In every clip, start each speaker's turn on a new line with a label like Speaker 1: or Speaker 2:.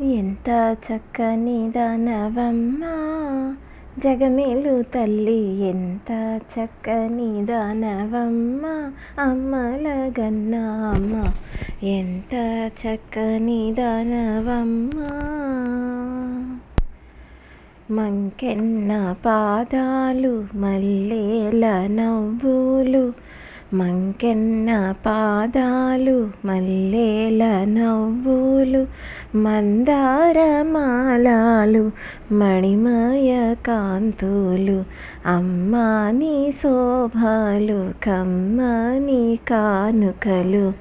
Speaker 1: ఎంత చక్కని దానవమ్మా. జగమేలు తల్లి ఎంత చక్కని దానవమ్మ. అమ్మల గన్న అమ్మ ఎంత చక్కని దానవమ్మా. మంకెన్న పాదాలు మల్లేల నవ్వులు మంకెన్న పాదాలు మల్లేల నవ్వులు మందారమాలాలు మణిమయ కాంతులు అమ్మాని శోభాలు కమ్మని కానుకలు.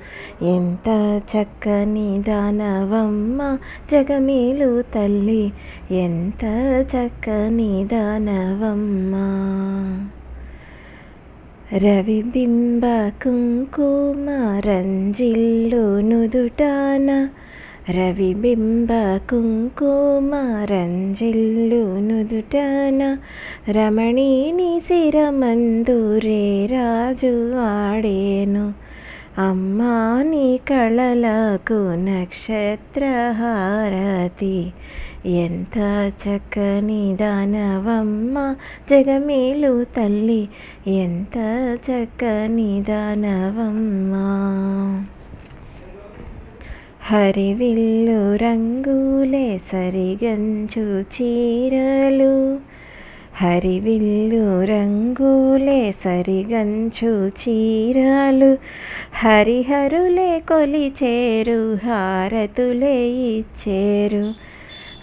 Speaker 1: ఎంత చక్కని దానవమ్మ జగమేలు తల్లి ఎంత చక్కని దానవమ్మ. రవిబింబ కుంకుమ రంజిల్లు నుదుటాన రవిబింబ కుంకుమ రంజిల్లు నుదుటాన రమణీని శిరమందురే రాజు ఆడేను అమ్మా నీ కళలకు నక్షత్రహారతి ఎంత చక్కని దానవమ్మ జగమేలు తల్లి ఎంత చక్కని దానవమ్మ. హరివిల్లు రంగులే సరిగంచు చీరలు హరివిల్లు రంగులే సరిగంచు చీరలు హరిహరులే కొలిచేరు హారతులే ఇచ్చేరు.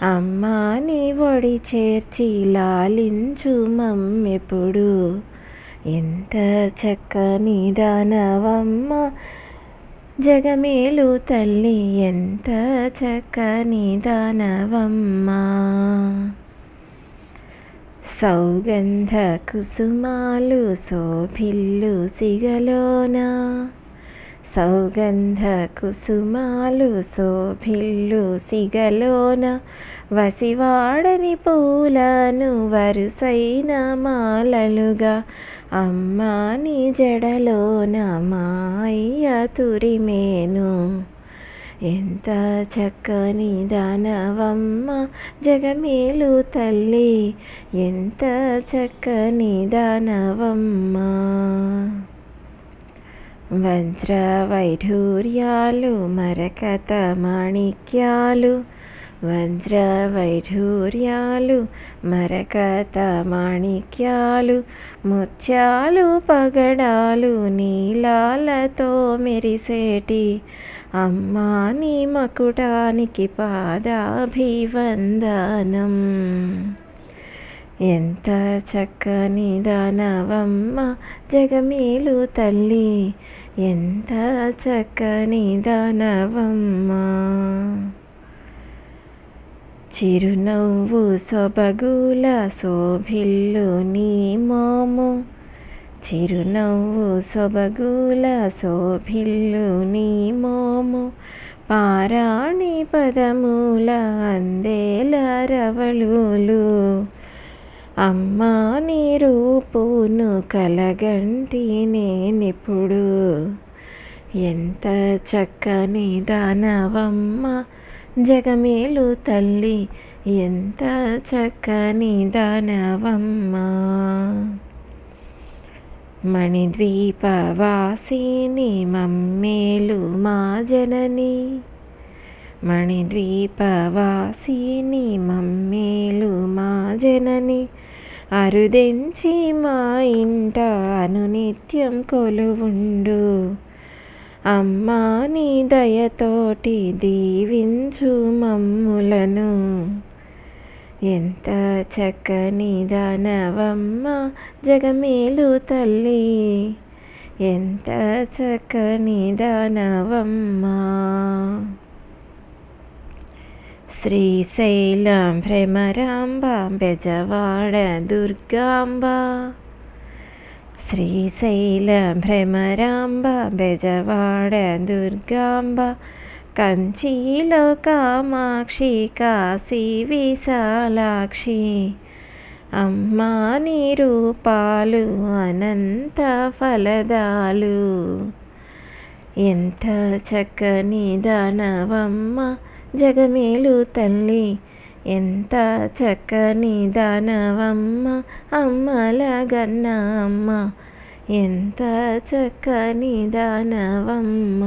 Speaker 1: అమ్మా నీ ఒడి చేర్చి లాలించు మమ్మెప్పుడు. ఎంత చక్కని దానవమ్మ. జగమేలు తల్లి ఎంత చక్కని దానవమ్మ. సౌగంధ కుసుమాలు సోభిల్లు సిగలోనా. సౌగంధ కుసుమాలు శోభిల్లు సిగలోన వసివాడని పూలను వరుసైన మాలలుగా అమ్మాని జడలోన మాయ్య తురిమేను. ఎంత చక్కని దానవమ్మ జగమేలు తల్లి ఎంత చక్కని దానవమ్మ. వజ్ర వైఢూర్యాలు మరకత మాణిక్యాలు వజ్ర వైఢూర్యాలు మరకత మాణిక్యాలు ముత్యాలు పగడాలు నీలాలతో మెరిసేటి అమ్మా నీ మకుటానికి పాదాభివందనం. ఎంత చక్కని దానవమ్మ జగమేలు తల్లి. ఎంత చక్కని దానవమ్మా. చిరునవ్వు సొబగుల శోభిల్లు నీ మోము. చిరునవ్వు సొబగుల శోభిల్లు నీ మోము. పారాణి పదముల అందేల రవళులు. అమ్మా నీ రూపును కలగంటి నేనిప్పుడు. ఎంత చక్కని దానవమ్మ జగమేలు తల్లి ఎంత చక్కని దానవమ్మ. మణిద్వీపవాసిని మమ్మేలు మా జనని. మణిద్వీపవాసిని మమ్మేలు మా జనని. అరుదెంచి మా ఇంట అనునిత్యం కొలువుండు. అమ్మా నీ దయతోటి దీవించు మమ్ములను. ఎంత చక్కని దానవమ్మ జగమేలు తల్లి. ఎంత చక్కని దానవమ్మ. శ్రీశైలం భ్రమరాంబ బెజవాడ దుర్గాంబ శ్రీశైలం భ్రమరాంబ బెజవాడ దుర్గాంబ కంచీలో కామాక్షి కాశీ విశాలాక్షి అమ్మా నీ రూపాలు అనంత ఫలదాలు ఎంత చక్కని దానవమ్మ జగమేలు తల్లి ఎంత చక్కని దానవమ్మ అమ్మల గన్న అమ్మ ఎంత చక్కని దానవమ్మ.